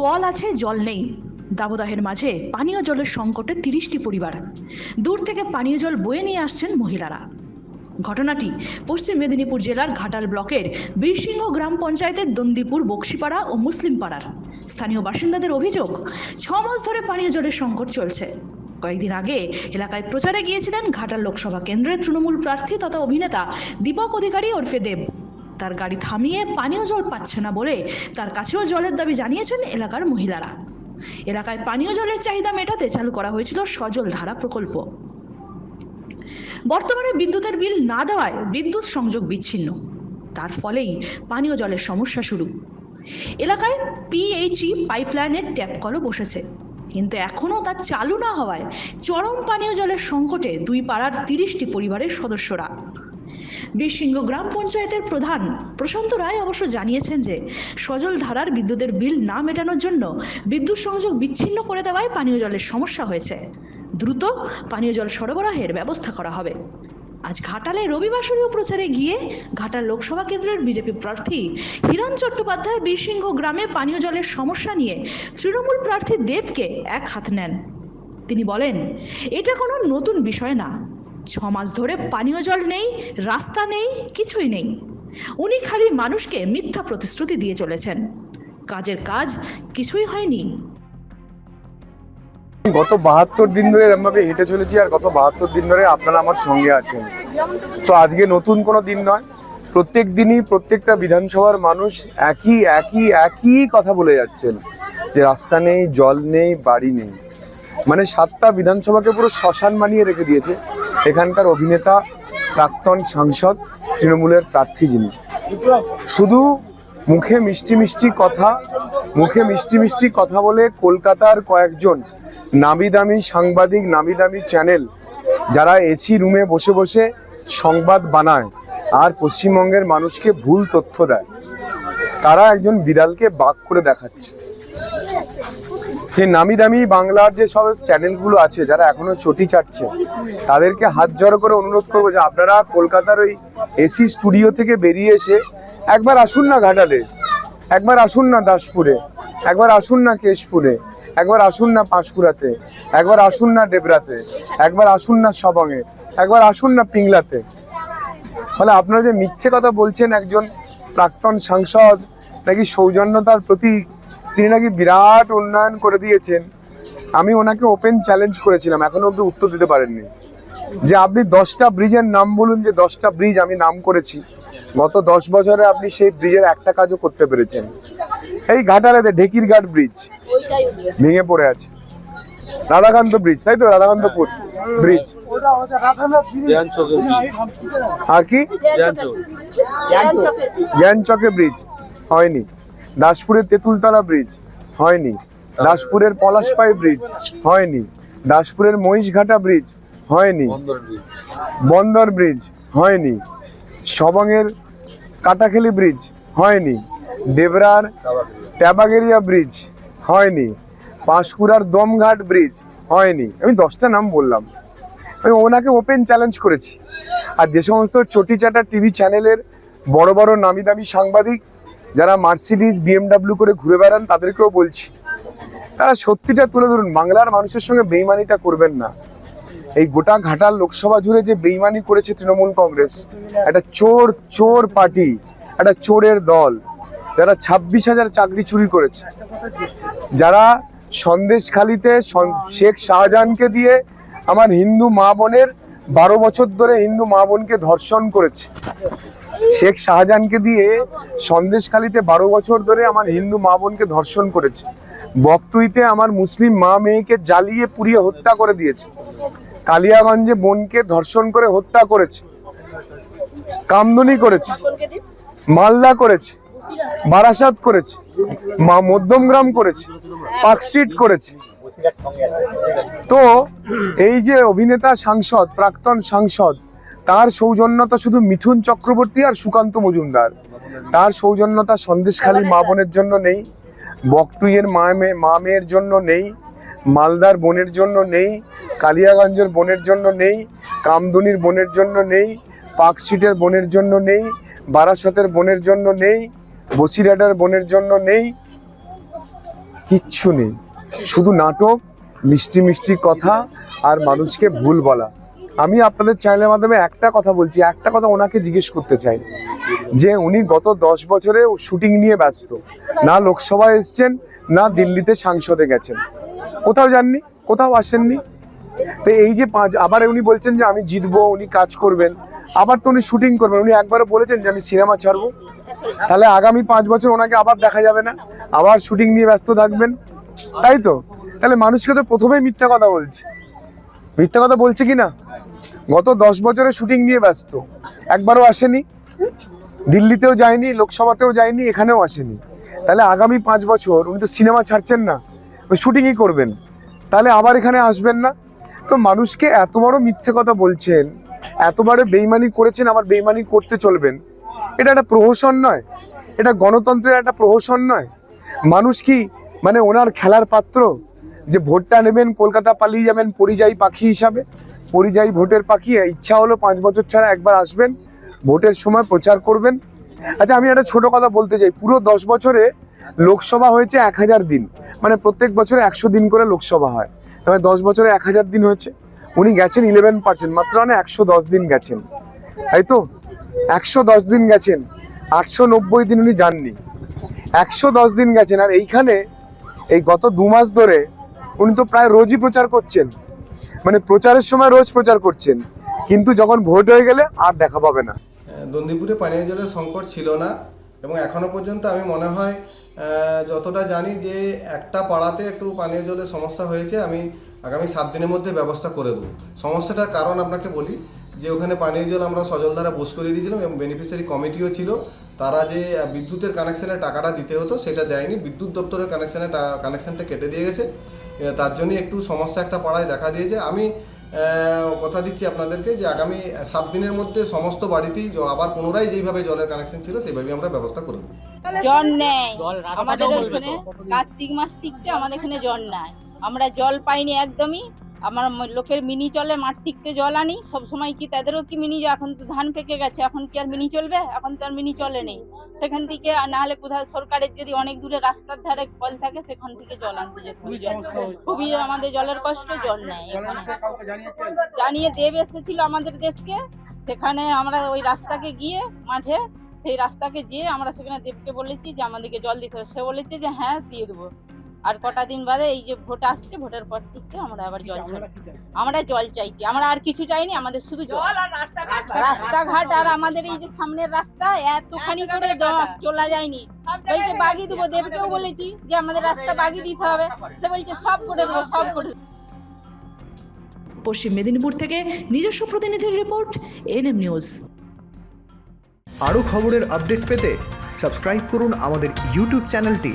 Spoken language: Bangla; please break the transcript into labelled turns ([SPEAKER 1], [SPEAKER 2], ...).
[SPEAKER 1] কল আছে, জল নেই। দাবদাহের মাঝে পানীয় জলের সংকটে তিরিশটি পরিবার। দূর থেকে পানীয় জল বয়ে নিয়ে আসছেন মহিলারা। ঘটনাটি পশ্চিম মেদিনীপুর জেলার ঘাটাল ব্লকের বীরসিংহ গ্রাম পঞ্চায়েতের দন্দিপুর, বক্সিপাড়া ও মুসলিম পাড়ার স্থানীয় বাসিন্দাদের অভিযোগ, ছ মাস ধরে পানীয় জলের সংকট চলছে। কয়েকদিন আগে এলাকায় প্রচারে গিয়েছিলেন ঘাটাল লোকসভা কেন্দ্রের তৃণমূল প্রার্থী তথা অভিনেতা দীপক অধিকারী ওরফে দেব। তার গাড়ি থামিয়ে পানীয় জল পাচ্ছে না বলে তার কাছেও জলের দাবি জানিয়েছেন এলাকার মহিলারা। এলাকায় পানীয় জলের চাহিদা মেটাতে চালু করা হয়েছিল সজল ধারা প্রকল্প। বর্তমানে বিদ্যুতের বিল না দেওয়ায় বিদ্যুৎ সংযোগ বিচ্ছিন্ন। তার ফলেই পানীয় জলের সমস্যা শুরু। এলাকায় পিএইচই পাইপলাইনের ট্যাপ কলও বসেছে। কিন্তু এখনও তা চালু না হওয়ায় চরম পানীয় জলের সংকটে দুই পাড়ার তিরিশটি পরিবারের সদস্যরা। বীরসিংহ গ্রাম পঞ্চায়েতের প্রধান প্রশান্ত রায় অবশ্য জানিয়েছেন যে সজল ধারার বিদ্যুতের বিল না মেটানোর জন্য বিদ্যুৎ সংযোগ বিচ্ছিন্ন করে দেওয়ায় পানীয় জলের সমস্যা হয়েছে। দ্রুত পানীয় জল সরবরাহের ব্যবস্থা করা হবে। আজ ঘাটালে রবিবাসরীয় প্রচারে গিয়ে ঘাটাল লোকসভা কেন্দ্রের বিজেপি প্রার্থী হিরণ চট্টোপাধ্যায় বীরসিংহ গ্রামে পানীয় জলের সমস্যা নিয়ে তৃণমূল প্রার্থী দেবকে এক হাত নেন। তিনি বলেন, এটা কোনো নতুন বিষয় না। ছ মাস ধরে পানীয় জল নেই, রাস্তা নেই, কিছুই নেই। উনি খালি মানুষকে মিথ্যা প্রতিশ্রুতি দিয়ে চলেছেন। কাজের কাজ কিছুই হয়নি।
[SPEAKER 2] গত বাহাত্তর দিন ধরে এরমভাবে হেঁটে চলেছি আর গত বাহাত্তর দিন ধরে আপনারা আমার সঙ্গে আছেন। তো আজকে নতুন কোনো দিন নয়। প্রত্যেক দিনই প্রত্যেকটা বিধানসভার মানুষ একই একই একই কথা বলে যাচ্ছেন যে রাস্তা নেই, জল নেই, বাড়ি নেই। মানে সাতটা বিধানসভাকে পুরো শ্মশান বানিয়ে রেখে দিয়েছে। এখানকার অভিনেতা প্রাক্তন সাংসদ তৃণমূলের প্রার্থী যিনি। শুধু মুখে মিষ্টি মিষ্টি কথা, মুখে মিষ্টি মিষ্টি কথা বলে কলকাতার কয়েকজন নামি দামি সাংবাদিক নামি দামি চ্যানেল, যারা এসি রুমে বসে বসে সংবাদ বানায় আর পশ্চিমবঙ্গের মানুষকে ভুল তথ্য দেয়, তারা একজন বিড়ালকে বাক করে দেখাচ্ছে। যে নামি দামি বাংলার যে সব চ্যানেলগুলো আছে, যারা এখনও চটি চাটছে, তাদেরকে হাত জড়ো করে অনুরোধ করব যে আপনারা কলকাতার ওই এসি স্টুডিও থেকে বেরিয়ে এসে একবার আসুন না ঘাটালে, একবার আসুন না দাসপুরে, একবার আসুন না কেশপুরে, একবার আসুন না পাঁশকুড়াতে, একবার আসুন না ডেবরাতে, একবার আসুন না সবংয়ে একবার আসুন না পিংলাতে। ফলে আপনারা যে মিথ্যে কথা বলছেন একজন প্রাক্তন সাংসদ, নাকি সৌজন্যতার প্রতীক তিনি নাকি বিরাট উন্নয়ন করে দিয়েছেন। আমি ওনাকে ওপেন চ্যালেঞ্জ করেছিলাম এখনও অব্দি উত্তর দিতে পারেননি। যে আপনি দশটা ব্রিজের নাম বলুন যে দশটা ব্রিজ আমি নাম করেছি গত দশ বছরে আপনি সেই ব্রিজের একটা কাজও করতে পেরেছেন। এই ঘাটালেতে ঢেকির ঘাট ব্রিজ ভেঙে পড়ে আছে। রাধাকান্ত ব্রিজ তাই তো? রাধাকান্তপুর ব্রিজ। আর কি? জ্ঞানচকে ব্রিজ। হয়নি। দাসপুরের তেঁতুলতলা ব্রিজ হয়নি। দাসপুরের পলাশপাই ব্রিজ হয়নি। দাসপুরের মহিষঘাটা ব্রিজ হয়নি। বন্দর ব্রিজ হয়নি। সবংয়ের কাটাখালি ব্রিজ হয়নি। দেবরার ট্যাবাগেরিয়া ব্রিজ হয়নি। পাঁশকুড়ার দমঘাট ব্রিজ হয়নি। আমি দশটা নাম বললাম। আমি ওনাকে ওপেন চ্যালেঞ্জ করেছি। আর যে সমস্ত চটি চাটা টিভি চ্যানেলের বড় বড় নামি দামি সাংবাদিক যারা মার্সিডিজ, বিএমডাব্লিউ করে ঘুরে বেড়ান, তাদেরকেও বলছি, তারা সত্যিটা তুলে ধরুন, বাংলার মানুষের সঙ্গে বেইমানিটা করবেন না। এই গোটা ঘাটাল লোকসভা জুড়ে যে বেইমানি করেছে তৃণমূল কংগ্রেস, একটা চোর চোর পার্টি, একটা চোরের দল, যারা ছাব্বিশ হাজার চাকরি চুরি করেছে, যারা সন্দেশখালিতে সন- শেখ শাহজাহানকে দিয়ে আমার হিন্দু মা বোনের বারো বছর ধরে হিন্দু মা বোনকে ধর্ষণ করেছে। শেখ শাহজাহানকে দিয়ে সন্দেশখালিতে বারো বছর ধরে আমার হিন্দু মা বোনকে ধর্ষণ করেছে। বকটুইতে আমার মুসলিম মা মেয়েকে জ্বালিয়ে পুড়িয়ে হত্যা করে দিয়েছে। কালিয়াগঞ্জে বোনকে ধর্ষণ করে হত্যা করেছে। কামদুনি করেছে। মালদা করেছে। বারাসাত করেছে। মা মধ্যমগ্রাম করেছে। পার্কস্ট্রিট করেছে। তো এই যে অভিনেতা সাংসদ, প্রাক্তন সাংসদ তার সৌজন্যতা শুধু মিঠুন চক্রবর্তী আর সুকান্ত মজুমদার। তার সৌজন্যতা সন্দেশখালী মা বোনের জন্য নেই, বকটুইয়ের মা মেয়ে মা মেয়ের জন্য নেই, মালদার বোনের জন্য নেই, কালিয়াগঞ্জের বোনের জন্য নেই, কামদুনির বোনের জন্য নেই পার্কস্ট্রিটের বোনের জন্য নেই, বারাসতের বোনের জন্য নেই, বসিরহাটের বোনের জন্য নেই, কিচ্ছু নেই। শুধু নাটক, মিষ্টি মিষ্টি কথা আর মানুষকে ভুল বলা। আমি আপনাদের চ্যানেলের মাধ্যমে একটা কথা বলছি, একটা কথা ওনাকে জিজ্ঞেস করতে চাই। যে উনি গত দশ বছরে শুটিং নিয়ে ব্যস্ত, না লোকসভায় এসছেন, না দিল্লিতে সাংসদে গেছেন। কোথাও যাননি? কোথাও আসেননি? তো এই যে পাঁচ, আবার উনি বলছেন যে আমি জিতবো, উনি কাজ করবেন। আবার তো উনি শুটিং করবেন। উনি একবারও বলেছেন যে আমি সিনেমা ছাড়বো। তাহলে আগামী পাঁচ বছর ওনাকে আবার দেখা যাবে না। আবার শুটিং নিয়ে ব্যস্ত থাকবেন। তাই তো? তাহলে মানুষকে তো প্রথমেই মিথ্যা কথা বলছে। মিথ্যা কথা বলছে কি না? গত দশ বছরে শুটিং নিয়ে ব্যস্ত। একবারও আসেনি। দিল্লিতেও যায়নি, লোকসভাতেও যায়নি, এখানেও আসেনি। তাহলে আগামী পাঁচ বছর উনি তো সিনেমা ছাড়ছেন না, ওই শুটিংই করবেন। তাহলে আবার এখানে আসবেন না? তো মানুষকে এত বড় মিথ্যে কথা বলছেন এতবারে বেইমানি করেছেন, আবার বেইমানি করতে চলবেন। এটা একটা প্রহসন নয়। এটা গণতন্ত্রের একটা প্রহসন নয়। মানুষ কি মানে ওনার খেলার পাত্র? যে ভোটটা নেবেন, কলকাতা পালিয়ে যাবেন পরিযায়ী পাখি হিসাবে? পরিযায়ী ভোটের পাখি ইচ্ছা হলো পাঁচ বছর ছাড়া একবার আসবেন, ভোটের সময় প্রচার করবেন। আচ্ছা আমি একটা ছোট কথা বলতে চাই। পুরো দশ বছরে লোকসভা হয়েছে এক হাজার দিন। মানে প্রত্যেক বছরে একশো দিন করে লোকসভা হয়। তবে দশ বছরে এক হাজার দিন হয়েছে। উনি গেছেন ইলেভেন পার্সেন্ট মাত্র মানে একশো দশ দিন গেছেন। তাই তো? একশো দশ দিন গেছেন। আটশো নব্বই দিন উনি যাননি। একশো দশ দিন গেছেন। আর এইখানে এই গত দু মাস ধরে উনি তো প্রায় রোজই প্রচার করছেন। মানে প্রচারের সময় রোজ প্রচার করছেন। কিন্তু যখন ভোট হয়ে গেলে আর দেখা পাবে না।
[SPEAKER 3] দন্দিপুরে পানীয় জলের সংকট ছিল না এবং এখনও পর্যন্ত আমি মনে হয় যতটা জানি যে একটা পাড়াতে একটু পানীয় জলের সমস্যা হয়েছে, আমি আগামী সাত দিনের মধ্যে ব্যবস্থা করে দেবো। সমস্যাটার কারণ আপনাকে বলি যে ওখানে পানীয় জল আমরা সজল দ্বারা বুস করে দিয়েছিলাম এবং বেনিফিশিয়ারি কমিটিও ছিল। তারা যে বিদ্যুতের কানেকশনের টাকাটা দিতে হতো, সেটা দেয়নি। বিদ্যুৎ দপ্তরের কানেকশনে কানেকশানটা কেটে দিয়ে গেছে। তার জন্য একটু সমস্যা একটা পাড়ায় দেখা দিয়েছে। আমি আহ, কথা দিচ্ছি আপনাদেরকে যে আগামী সাত দিনের মধ্যে সমস্ত বাড়িতেই আবার পুনরায় যেইভাবে জলের কানেকশন ছিল সেইভাবে আমরা ব্যবস্থা করে দেবো।
[SPEAKER 4] জল নেই আমাদের ওখানে কার্তিক মাস থেকে আমাদের এখানে জল নাই আমরা জল পাইনি একদমই আমার লোকের মিনি চলে মাঠ থেকে জল আনি। সব সময় কি তাদেরও কি মিনি এখন তো ধান পেকে গেছে এখন কি আর মিনি চলবে? এখন তো আর মিনি চলে নেই। সেখান থেকে আর না হলে কোথাও সরকারের যদি অনেক দূরে রাস্তার ধারে কল থাকে সেখান থেকে জল আনতে যেতে হবে। খুবই আমাদের জলের কষ্ট জল নেই। জানিয়ে দেব এসেছিল আমাদের দেশকে। সেখানে আমরা ওই রাস্তাকে গিয়ে মাঠে সেই রাস্তাকে যেয়ে আমরা সেখানে দেবকে বলেছি যে আমাদেরকে জল দিতে হবে। সে বলেছে যে হ্যাঁ দিয়ে দেবো। আর কটা দিন বাদে এই যে ভোট আসছে ভোটের পর থেকে আমরা আবার জল চাই? আমরা জল চাইছি। আমরা আর কিছু চাইনি আমাদের শুধু জল। রাস্তাঘাট আর আমাদের এই যে সামনের রাস্তা এতখানি করে দ- চলা যায়নি। বলছে বাগি দেবো দেবকেও বলেছি যে আমাদের রাস্তা বাগি দিতে হবে। সে বলছে সব করে দেবো সব করে দেবো।
[SPEAKER 1] পশ্চিম মেদিনীপুর থেকে নিজস্ব প্রতিনিধির রিপোর্ট এনএম নিউজ।
[SPEAKER 5] আরও খবরের আপডেট পেতে সাবস্ক্রাইব করুন আমাদের ইউটিউব চ্যানেলটি।